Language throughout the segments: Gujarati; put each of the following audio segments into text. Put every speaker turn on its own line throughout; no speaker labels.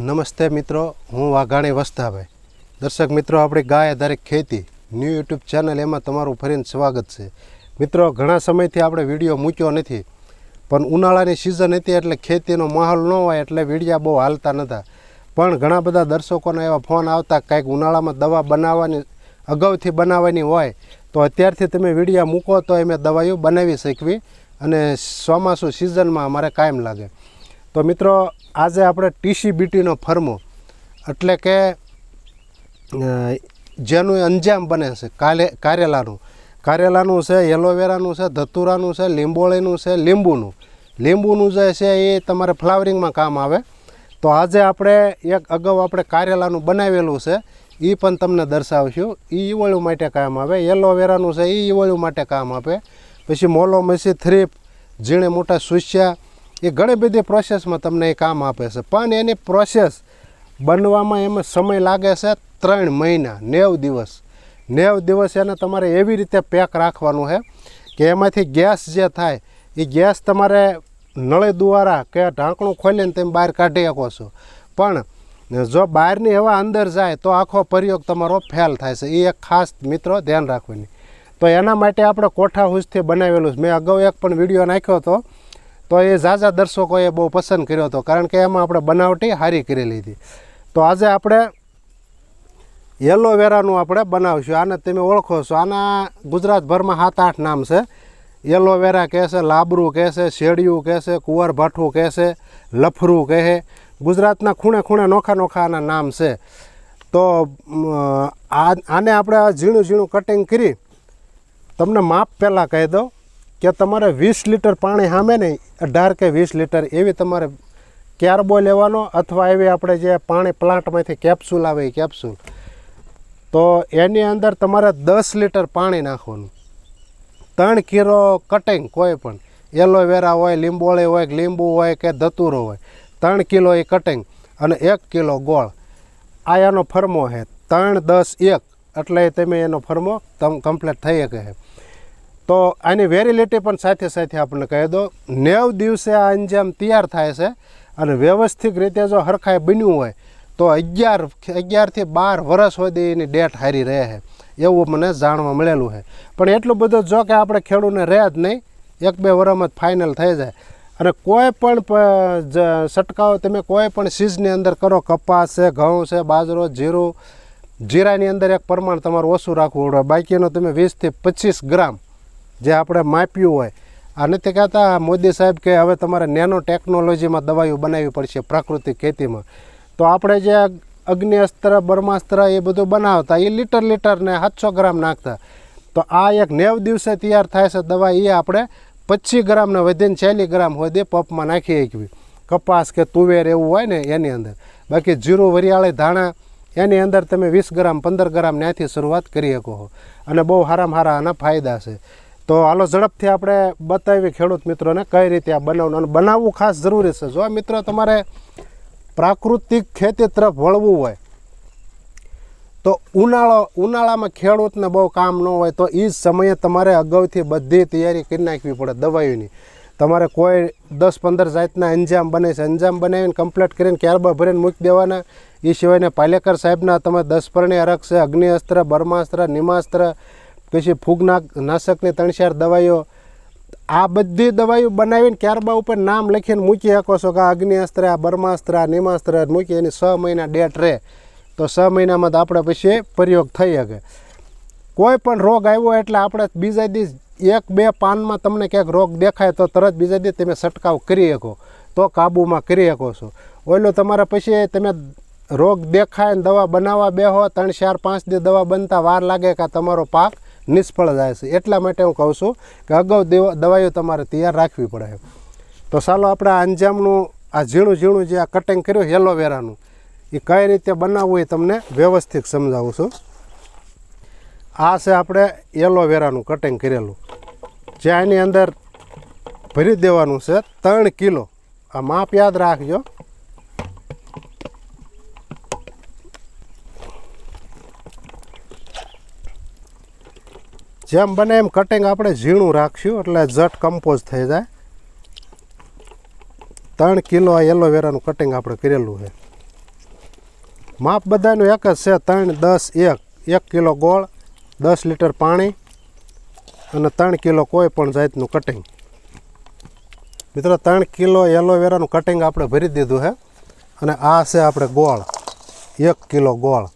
નમસ્તે મિત્રો, હું વાઘાણી વસ્તાભાઈ. દર્શક મિત્રો, આપણી ગાય આધારિત ખેતી ન્યૂ યુટ્યુબ ચેનલ એમાં તમારું ફરીને સ્વાગત છે. મિત્રો, ઘણા સમયથી આપણે વીડિયો મૂક્યો નથી, પણ ઉનાળાની સિઝન હતી એટલે ખેતીનો માહોલ ન હોય એટલે વિડીયા બહુ હાલતા નહોતા પણ ઘણા બધા દર્શકોના એવા ફોન આવતા કાંઈક ઉનાળામાં દવા બનાવવાની, અગાઉથી બનાવવાની હોય, તો અત્યારથી તમે વિડીયા મૂકો તો અમે દવાઈઓ બનાવી શકવી અને ચોમાસું સિઝનમાં અમારે કાયમ લાગે. તો મિત્રો આજે આપણે ટીસીબીટીનો ફર્મો, એટલે કે જેનું અંજામ બને છે, કાલે કારેલાનું કારેલાનું છે, એલોવેરાનું છે, ધતુરાનું છે, લીંબોળીનું છે, લીંબુનું. લીંબુનું જે છે એ તમારે ફ્લાવરિંગમાં કામ આવે. તો આજે આપણે એક અગાઉ આપણે કારેલાનું બનાવેલું છે એ પણ તમને દર્શાવશું. એ ઈવળું માટે કામ આવે, એલોવેરાનું છે એ ઈવળું માટે કામ આપે. પછી મોલો મસી થ્રીપ, ઝીણે મોટા સુસ્યા એ ઘણી બધી પ્રોસેસમાં તમને એ કામ આપે છે. પણ એની પ્રોસેસ બનવામાં એમાં સમય લાગે છે ત્રણ મહિના, નેવ દિવસ. નેવ દિવસ એને તમારે એવી રીતે પેક રાખવાનું છે કે એમાંથી ગેસ જે થાય, એ ગેસ તમારે નળી દ્વારા કે ઢાંકણું ખોલીને તમે બહાર કાઢી શકો છો. પણ જો બહારની હવા અંદર જાય તો આખો પ્રયોગ તમારો ફેલ થાય છે. એ એક ખાસ મિત્રો ધ્યાન રાખવાની. તો એના માટે આપણે કોઠા હુસથી બનાવેલું છે. મેં અગાઉ એક પણ વીડિયો નાખ્યો હતો. તો એ ઝાઝા દર્શકોએ બહુ પસંદ કર્યો હતો, કારણ કે એમાં આપણે બનાવટી હારી કરેલી હતી. તો આજે આપણે એલોવેરાનું આપણે બનાવશું, આને તમે ઓળખો છો. આના ગુજરાતભરમાં સાત આઠ નામ છે. એલોવેરા કહે છે, લાબરું કહે છે, શેડિયું કહે છે, કુંવર કહે છે, લફરું કહે ગુજરાતના ખૂણે ખૂણે નોખા નોખા આના નામ છે. તો આને આપણે ઝીણું ઝીણું કટિંગ કરી તમને માપ પહેલાં કહી દઉં. કે તમારે વીસ લીટર પાણી સામે નહીં, અઢાર કે વીસ લીટર એવી તમારે ક્યારબો લેવાનો અથવા એવી આપણે જે પાણી પ્લાન્ટમાંથી કેપ્સ્યુલ આવે એ કેપ્સ્યુલ. તો એની અંદર તમારે દસ લીટર પાણી નાખવાનું. ત્રણ કિલો કટિંગ કોઈ પણ, એલોવેરા હોય, લીંબોળી હોય, લીંબુ હોય કે ધતુરો હોય, ત્રણ કિલો એ કટિંગ અને એક કિલો ગોળ. આ એનો ફરમો છે. ત્રણ દસ એક, એટલે તમે એનો ફરમો તમ કમ્પ્લીટ થઈ શકે છે. તો આની વેરિલિટી પણ સાથે સાથે આપણને કહી દો નેવ દિવસે આ અંજામ તૈયાર થાય છે અને વ્યવસ્થિત રીતે જો હરખાઈ બન્યું હોય, તો અગિયાર અગિયારથી બાર વર્ષ સુધી એની ડેટ હારી રહે છે. એવું મને જાણવા મળેલું છે. પણ એટલું બધું જો કે આપણે ખેડૂતને રહે જ નહીં, એક બે વર્ષમાં જ ફાઇનલ થઈ જાય. અને કોઈ પણ છંટકાવ તમે કોઈ પણ સીઝની અંદર કરો, કપાસ છે, ઘઉં છે, બાજરો, જીરું, જીરાની અંદર એક પ્રમાણ તમારું ઓછું રાખવું પડે. બાકીનો તમે વીસથી પચીસ ગ્રામ જે આપણે માપ્યું હોય. આ નથી કહેતા મોદી સાહેબ કે હવે તમારે નેનો ટેકનોલોજીમાં દવાઈઓ બનાવવી પડશે પ્રાકૃતિક ખેતીમાં. તો આપણે જે અગ્નિ અસ્ત્ર બ્રહ્માસ્ત્ર એ બધું બનાવતા, એ લીટર લીટરને સાતસો ગ્રામ નાખતા. તો આ એક નેવ દિવસે તૈયાર થાય છે દવા એ આપણે પચીસ ગ્રામને વધીને ચાલીસ ગ્રામ હોય તે પપમાં નાખી શકવી કપાસ કે તુવેર એવું હોય ને એની અંદર. બાકી જીરું, વરિયાળી, ધાણા, એની અંદર તમે વીસ ગ્રામ, પંદર ગ્રામ ત્યાંથી શરૂઆત કરી શકો અને બહુ સારામાં સારા આના ફાયદા છે. તો હાલો ઝડપથી આપણે બતાવી ખેડૂત મિત્રોને કઈ રીતે આ બનાવવાનું અને બનાવવું ખાસ જરૂરી છે. જો મિત્રો તમારે પ્રાકૃતિક ખેતી તરફ વળવું હોય, તો ઉનાળો, ઉનાળામાં ખેડૂતને બહુ કામ ન હોય તો એ જ સમયે તમારે અગાઉથી બધી તૈયારી કરી નાખવી પડે દવાઈઓની તમારે કોઈ દસ પંદર જાતના અંજામ બને છે. અંજામ બનાવીને કમ્પ્લીટ કરીને ક્યારબા ભરીને મૂકી દેવાના. એ સિવાયને પાલેકર સાહેબના તમે દસ પરણી અરગ છે. અગ્નિ અસ્ત્ર, બ્રહ્માસ્ત્ર, નિમાસ્ત્ર પછી ફૂગના નાશકની ત્રણ ચાર દવાઈઓ, આ બધી દવાઈઓ બનાવીને ક્યારબા ઉપર નામ લખીને મૂકી શકો છો કે આ અગ્નિ અસ્ત્ર આ બ્રહ્માસ્ત્ર આ નિમાસ્ત્ર મૂકી એની છ મહિના ડેટ રહે. તો છ મહિનામાં તો આપણે પછી પ્રયોગ થઈ શકે. કોઈ પણ રોગ આવ્યો એટલે આપણે બીજા દિવસ એક, બે પાનમાં તમને ક્યાંક રોગ દેખાય તો તરત બીજા દિવસ તમે છંટકાવ કરી શકો. તો કાબૂમાં કરી શકો છો. ઓલો તમારે પછી તમે રોગ દેખાય ને દવા બનાવવા બેહો, ત્રણ, ચાર, પાંચ દિવસ દવા બનતા વાર લાગે કે તમારો પાક નિષ્ફળ જાય છે. એટલા માટે હું કહું છું કે અગાઉ દેવા- દવાઈઓ તમારે તૈયાર રાખવી પડે. તો ચાલો આપણે આ અંજામનું, આ ઝીણું ઝીણું જે આ કટિંગ કર્યું એલોવેરાનું એ કઈ રીતે બનાવવું એ તમને વ્યવસ્થિત સમજાવું છું. આ છે આપણે એલોવેરાનું કટિંગ કરેલું. જે આની અંદર ભરી દેવાનું છે ત્રણ કિલો. આ માપ યાદ રાખજો. જેમ બને એમ કટિંગ આપણે ઝીણું રાખશું, એટલે જટ કમ્પોઝ થઈ જાય. ત્રણ કિલો એલોવેરાનું કટિંગ આપણે કરેલું છે. માપ બધાનું એક જ છે, ત્રણ, દસ, એક. એક કિલો ગોળ, દસ લીટર પાણી અને ત્રણ કિલો કોઈ પણ જાતનું કટિંગ મિત્રો, ત્રણ કિલો એલોવેરાનું કટિંગ આપણે ભરી દીધું છે અને આ છે આપણે ગોળ. એક કિલો ગોળ.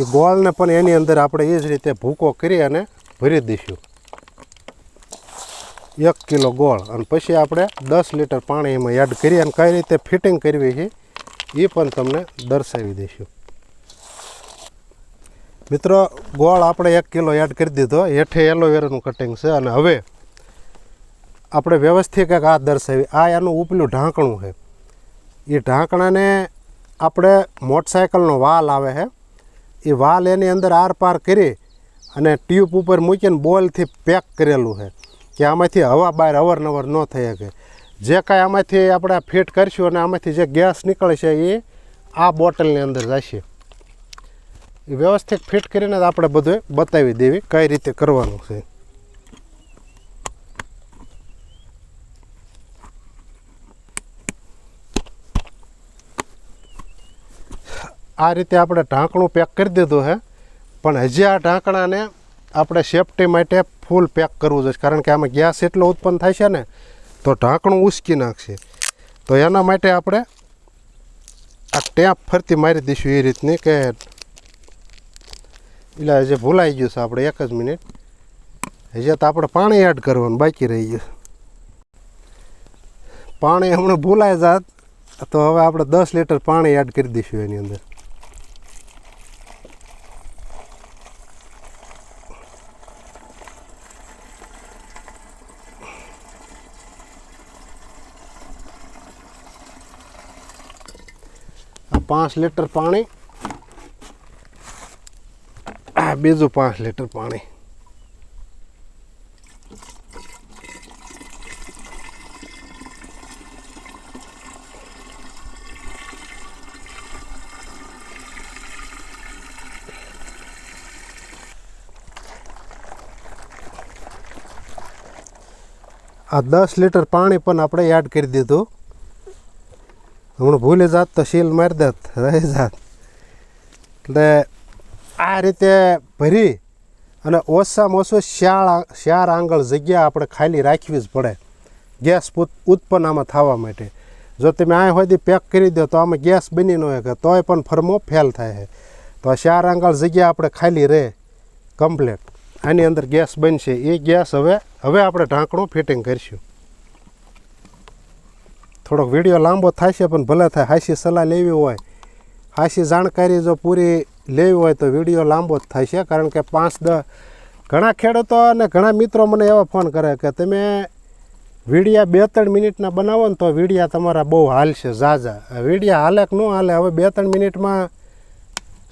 એ ગોળને પણ એની અંદર આપણે એ જ રીતે ભૂકો કરી અને ભરી દઈશું એક કિલો ગોળ. અને પછી આપણે દસ લીટર પાણી એમાં એડ કરી અને કઈ રીતે ફિટિંગ કરવી છે એ પણ તમને દર્શાવી દઈશું. મિત્રો, ગોળ આપણે એક કિલો એડ કરી દીધો. હેઠે એલોવેરાનું કટિંગ છે. અને હવે આપણે વ્યવસ્થિત કંઈક આ દર્શાવી. આ એનું ઉપલું ઢાંકણું છે. એ ઢાંકણાને આપણે મોટરસાયકલનો વાલ આવે છે. એ વાલ એની અંદર આર પાર કરી અને ટ્યુબ ઉપર મૂકીને બોલથી પેક કરેલું છે કે આમાંથી હવા બહાર અવરનવર ન થઈ શકે. જે કાંઈ આમાંથી આપણે ફિટ કરશું અને આમાંથી જે ગેસ નીકળે છે એ આ બોટલની અંદર જશે. એ વ્યવસ્થિત ફિટ કરીને જ આપણે બધું બતાવી દેવી કઈ રીતે કરવાનું છે. આ રીતે આપણે ઢાંકણું પેક કરી દીધું છે. પણ હજી આ ઢાંકણાને આપણે સેફટી માટે ફૂલ પેક કરવું જોઈએ. કારણ કે આમાં ગેસ એટલો ઉત્પન્ન થાય છે ને, તો ઢાંકણું ઉસકી નાખશે. તો એના માટે આપણે આ ટેપ ફરતી મારી દઈશું એ રીતની કે એટલે હજી ભૂલાઈ ગયું છે આપણે એક જ મિનિટ. હજી તો આપણે પાણી એડ કરવાનું બાકી રહી ગયું. પાણી હમણાં ભૂલાય જાત, તો હવે આપણે દસ લીટર પાણી એડ કરી દઈશું એની અંદર. પાંચ લીટર પાણી. બીજું પાંચ લીટર પાણી. આ દસ લીટર પાણી પણ આપણે એડ કરી દીધું. હમણાં ભૂલી જાત તો શીલ મારી દેત રહી જાત એટલે આ રીતે ભરી અને ઓછામાં ઓછું શાળ ચાર આંગળ જગ્યા આપણે ખાલી રાખવી જ પડે ગેસ ઉત- ઉત્પન્ન આમાં થવા માટે જો તમે આ સુધી પેક કરી દો તો આમાં ગેસ બની ન શકે તોય પણ ફરમો ફેલ થાય છે તો આ ચાર આંગળ જગ્યા આપણે ખાલી રહે કમ્પ્લેટ આની અંદર ગેસ બનશે એ ગેસ હવે હવે આપણે ઢાંકણું ફિટિંગ કરીશું થોડોક વીડિયો લાંબો થશે, પણ ભલે થાય હાસી સલાહ લેવી હોય હાસી જાણકારી જો પૂરી લેવી હોય તો વીડિયો લાંબો જ છે કારણ કે પાંચ દસ ઘણા ખેડૂતો અને ઘણા મિત્રો મને એવા ફોન કરે કે તમે વિડીયા બે ત્રણ મિનિટના બનાવો ને તો વિડીયા તમારા બહુ હાલશે, ઝાઝા. વિડીયા હાલે કે ન હાલે, હવે બે ત્રણ મિનિટમાં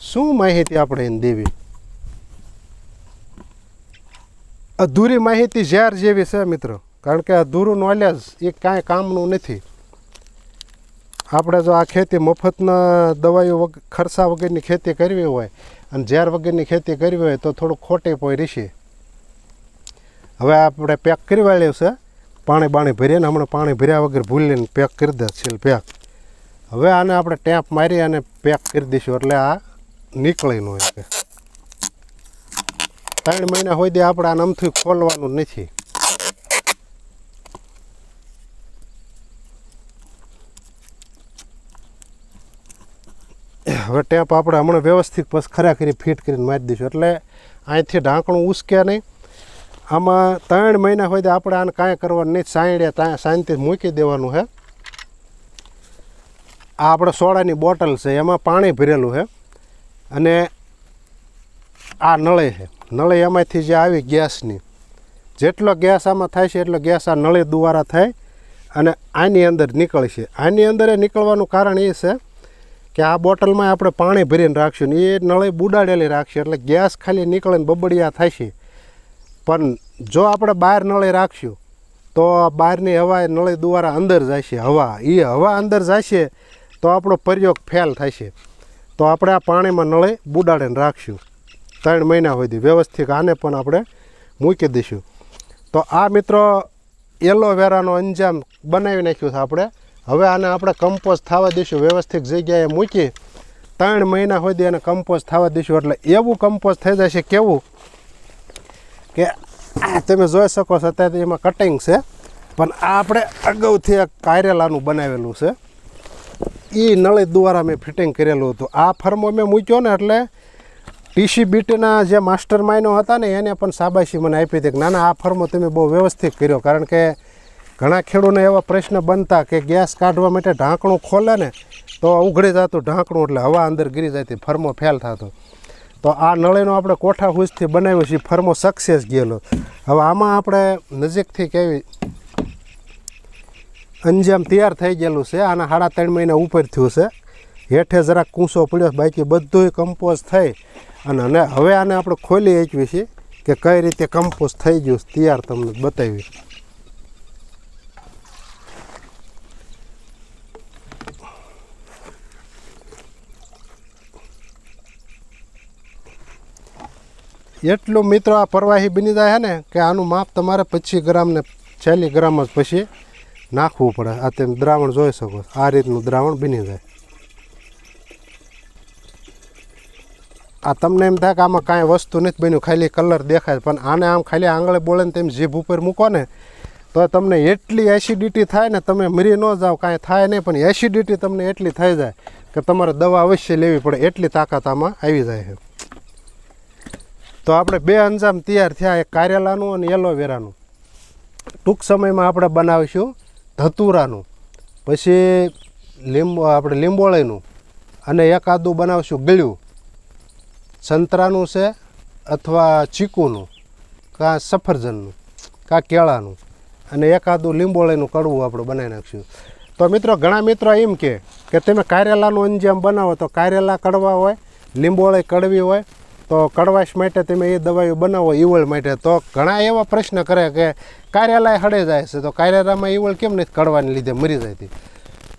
શું માહિતી આપણે એને દેવી? અધૂરી માહિતી ઝેર જેવી છે, મિત્રો. કારણ કે અધૂરું નોલેજ એ કાંઈ કામનું નથી. આપણે જો આ ખેતી મફતના દવાઈઓ ખર્ચા વગરની ખેતી કરવી હોય અને ઝેર વગરની ખેતી કરવી હોય તો થોડું ખોટી પોઈ રહેશે. હવે આપણે પેક કરી વાળ્યું છે, પાણી બાણી ભરીને હમણાં પાણી ભર્યા વગર ભૂલીને પેક કરી દે છે પેક. હવે આને આપણે ટેપ મારી અને પેક કરી દઈશું એટલે આ નીકળી ન હોય ત્રણ મહિના હોય દે આપણે આને અમથું ખોલવાનું નથી. હવે ટેપ આપણે હમણાં વ્યવસ્થિત બસ ખરા કરી ફિટ કરીને મારી દઈશું. એટલે અહીંથી ઢાંકણું ઉસકે નહીં. આમાં ત્રણ મહિના હોય તો આપણે આને કાંઈ કરવાનું નહીં. સાંડે શાંતિ મૂકી દેવાનું છે આ આપણે સોડાની બોટલ છે, એમાં પાણી ભરેલું છે અને આ નળી છે નળી એમાંથી જે આવી ગેસની. જેટલો ગેસ આમાં થાય છે એટલો ગેસ આ નળી દ્વારા થાય અને આની અંદર નીકળશે આની અંદર નીકળવાનું કારણ એ છે કે આ બોટલમાં આપણે પાણી ભરીને રાખશું ને એ નળે બુડાડેલી રાખશું, એટલે ગેસ ખાલી નીકળે ને બબડિયા થશે. પણ જો આપણે બહાર નળે રાખશું, તો બહારની હવા એ નળે દ્વારા અંદર જશે, હવા. એ હવા અંદર જશે, તો આપણો પ્રયોગ ફેલ થશે. તો આપણે આ પાણીમાં નળે બુડાડીને રાખશું. ત્રણ મહિના સુધી વ્યવસ્થિત આને પણ આપણે મૂકી દઈશું. તો આ મિત્રો, એલોવેરાનો અંજામ બનાવી નાખ્યું છે આપણે. હવે આને આપણે કમ્પોઝ થવા દઈશું. વ્યવસ્થિત જગ્યાએ મૂકી ત્રણ મહિના સુધી એને કમ્પોઝ થવા દઈશું. એટલે એવું કમ્પોઝ થઈ જશે કેવું? કે તમે જોઈ શકો છો, અત્યારે એમાં કટિંગ છે. પણ આ આપણે અગાઉથી કારેલાનું બનાવેલું છે. એ નળી દ્વારા મેં ફિટિંગ કરેલું હતું. આ ફર્મો મેં મૂક્યો ને એટલે ટીસી બીટના જે માસ્ટર માઇનો હતા ને, એને પણ શાબાશી મને આપી હતી કે ના ના આ ફર્મો તમે બહુ વ્યવસ્થિત કર્યો. કારણ કે ઘણા ખેડૂતને એવા પ્રશ્ન બનતા કે ગેસ કાઢવા માટે ઢાંકણું ખોલે ને તો ઉઘડી જતું ઢાંકણું એટલે હવા અંદર ગીરી જતી ફર્મો ફેલ થતો. તો આ નળીનો આપણે કોઠા હુજથી બનાવ્યો છે ફર્મો સક્સેસ ગયેલો. હવે આમાં આપણે નજીકથી કેવી અંજામ તૈયાર થઈ ગયેલું છે, આના સાડા ત્રણ મહિના ઉપર થયું છે. હેઠે જરાક કૂંસો પડ્યો, બાકી બધુંય કમ્પોઝ થઈ. અને હવે આને આપણે ખોલી એકવી છીએ કે કઈ રીતે કમ્પોઝ થઈ ગયું તૈયાર તમને બતાવી એટલું મિત્રો આ પરવાહી બની જાય ને કે આનું માપ તમારે પચીસ ગ્રામને છેલ્લી ગ્રામ જ પછી નાખવું પડે. આ તમે દ્રાવણ જોઈ શકો આ રીતનું દ્રાવણ બની જાય. આ તમને એમ થાય કે આમાં કાંઈ વસ્તુ નથી બન્યું, ખાલી કલર દેખાય પણ આને આમ ખાલી આંગળે બોલે ને તેમ જીભ ઉપર મૂકો ને, તો તમને એટલી એસિડિટી થાય ને તમે મરી ન જાઓ, કાંઈ થાય નહીં, પણ એસિડિટી તમને એટલી થઈ જાય કે તમારે દવા અવશ્ય લેવી પડે. એટલી તાકાત આમાં આવી જાય છે. તો આપણે બે અંજામ તૈયાર થયા, એક કારેલાનું અને એલોવેરાનું ટૂંક સમયમાં આપણે બનાવીશું ધતુરાનું. પછી લીંબો, આપણે લીંબોળીનું. અને એકાદું બનાવશું ગળ્યું. સંતરાનું છે અથવા ચીકુનું, કાં સફરજનનું, કાં કેળાનું. અને એકાદું લીંબોળીનું કડવું આપણે બનાવી નાખશું. તો મિત્રો, ઘણા મિત્રો એમ કે કે તમે કારેલાનું અંજામ બનાવો તો કારેલા કડવા હોય, લીંબોળી કડવી હોય તો કડવાશ માટે તમે એ દવાઈઓ બનાવો ઈવળ માટે, તો ઘણા એવા પ્રશ્ન કરે કે કાર્યાલય હડે જાય છે, તો કાર્યાલયમાં ઈવળ કેમ નથી કડવાને લીધે મરી જાય છે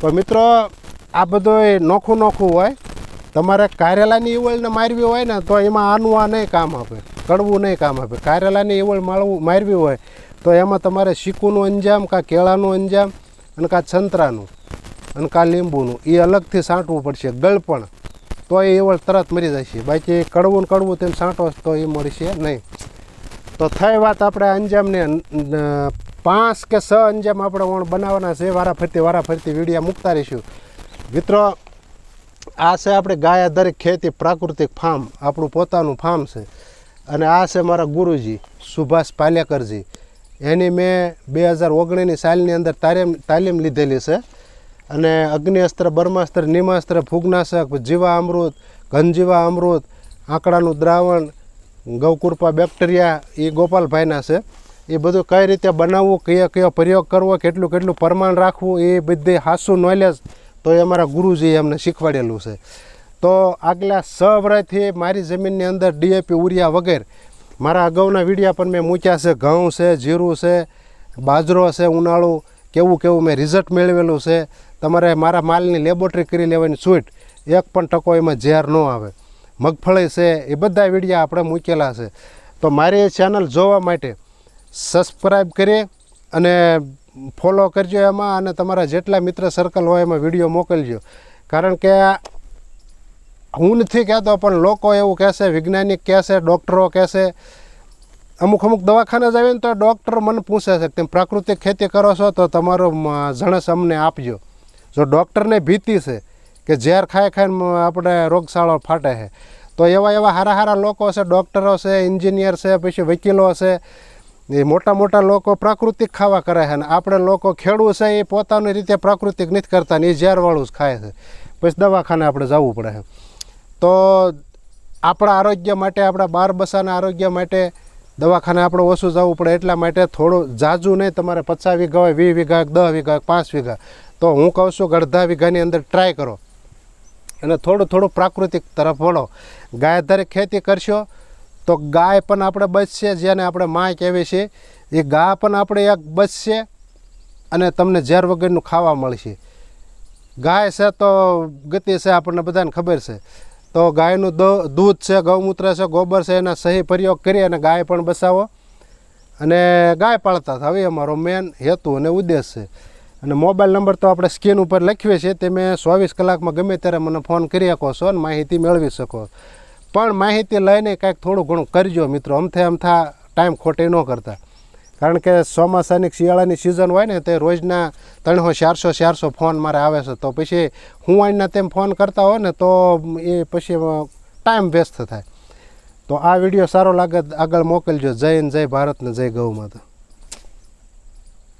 તો મિત્રો, આ બધું નોખું નોખું હોય, તમારે કારેલાની ઈવળને મારવી હોય ને, તો એમાં આનું આ નહીં કામ આપે, કડવું નહીં કામ આપે. કારેલાની ઈવળ માળવું, મારવી હોય, તો એમાં તમારે શીકુનું અંજામ, કાં કેળાનું અંજામ, અને કાં સંતરાનું અને કાં લીંબુનું, એ અલગથી સાંટવું પડશે, ગળપણ. તો એ એવળ તરત મરી જશે. બાકી કડવું કડવું તેમ છાંટો તો એ મળશે નહીં. તો થઈ વાત આપણે અંજામને પાંચ કે છ અંજામ આપણે વણ બનાવવાના છે. વારા ફરતી વારા ફરતી વિડીયા મૂકતા રહીશું. મિત્રો, આ છે આપણે ગાય આધારિત ખેતી પ્રાકૃતિક ફાર્મ. આપણું પોતાનું ફાર્મ છે. અને આ છે મારા ગુરુજી, સુભાષ પાલેકરજી. એની મેં બે હજાર ઓગણીસની સાલની અંદર તાલીમ તાલીમ લીધેલી છે. અને અગ્નિઅસ્ત્ર, બ્રહ્માસ્ત્ર, નિમાસ્ત્ર ફૂગનાશક જીવા અમૃત, ઘનજીવા અમૃત, આંકડાનું દ્રાવણ ગૌકૃપા બેક્ટેરિયા એ ગોપાલભાઈના છે. એ બધું કઈ રીતે બનાવવું, કયો કયો પ્રયોગ કરવો, કેટલું કેટલું પ્રમાણ રાખવું એ બધી હાસું નોલેજ તો એ અમારા ગુરુજીએ અમને શીખવાડેલું છે. તો આગલા સ વર્ષથી મારી જમીનની અંદર ડીએપી ઉરિયા વગેરે. મારા અગાઉના વિડીયા પણ મેં મૂક્યા છે. ઘઉં છે, જીરું છે, બાજરો છે, ઉનાળું, કેવું કેવું મેં રિઝલ્ટ મેળવેલું છે. તમારે મારા માલની લેબોરેટરી કરી લેવાની છૂટ. એક પણ ટકો એમાં ઝેર ન આવે. મગફળી છે, એ બધા વિડીયા આપણે મૂકેલા છે. તો મારી ચેનલ જોવા માટે સબસ્ક્રાઈબ કરી અને ફોલો કરજો એમાં અને તમારા જેટલા મિત્ર સર્કલ હોય એમાં વીડિયો મોકલજો. કારણ કે હું નથી કહેતો, પણ લોકો એવું કહેશે વૈજ્ઞાનિક કહેશે ડૉક્ટરો કહેશે અમુક અમુક દવાખાને જ આવીને તો ડૉક્ટર મને પૂછે છે કે તમે પ્રાકૃતિક ખેતી કરો છો, તો તમારો જણસ અમને આપજો. જો ડૉક્ટરને ભીતિ છે કે ઝેર ખાઈ ખાઈને આપણે રોગશાળો ફાટે છે, તો એવા એવા સારા સારા લોકો છે, ડૉક્ટરો છે, એન્જિનિયર છે, પછી વકીલો છે, એ મોટા મોટા લોકો પ્રાકૃતિક ખાવા કરે છે અને આપણે લોકો ખેડૂત છે, એ પોતાની રીતે પ્રાકૃતિક નથી કરતા ને એ ઝેરવાળું જ ખાય છે. પછી દવાખાને આપણે જવું પડે છે. તો આપણા આરોગ્ય માટે, આપણા બાર બસાના આરોગ્ય માટે દવાખાને આપણે ઓછું જવું પડે એટલા માટે થોડું જાજુ નહીં, તમારે પચાસ વીઘા હોય, વીસ વીઘા દસ વીઘા પાંચ વીઘા તો હું કહું છું કે અડધા વીઘાની અંદર ટ્રાય કરો. અને થોડું થોડું પ્રાકૃતિક તરફ વળો. ગાય આધારે ખેતી કરશો તો ગાય પણ આપણે બચશે, જેને આપણે માય કહેવી છે, એ ગાય પણ આપણે એક બચશે અને તમને ઝેર વગરનું ખાવા મળશે. ગાય છે તો ગતિ છે આપણને બધાને ખબર છે. તો ગાયનું દૂધ છે, ગૌમૂત્ર છે, ગોબર છે, એના સહી પ્રયોગ કરી અને ગાય પણ બસાવો અને ગાય પાળતા હતા. હવે અમારો મેન હેતુ અને ઉદ્દેશ છે. અને મોબાઈલ નંબર તો આપણે સ્ક્રીન ઉપર લખીએ છીએ. તમે ચોવીસ કલાકમાં ગમે ત્યારે મને ફોન કરી શકો છો અને માહિતી મેળવી શકો. પણ માહિતી લઈને કાંઈક થોડું ઘણું કરજો મિત્રો. અમથે અમથા ટાઈમ ખોટે ન કરતા. કારણ કે ચોમાસાની શિયાળાની સિઝન હોય ને, તે રોજના ત્રણસો, ચારસો ચારસો ફોન મારે આવે છે. તો પછી હું અહીંના તેમ ફોન કરતા હોય ને, તો એ પછી ટાઈમ વેસ્ટ થાય. તો આ વીડિયો સારો લાગે આગળ મોકલજો. જય હિન્દ, જય ભારત ને જય ગૌ માતા.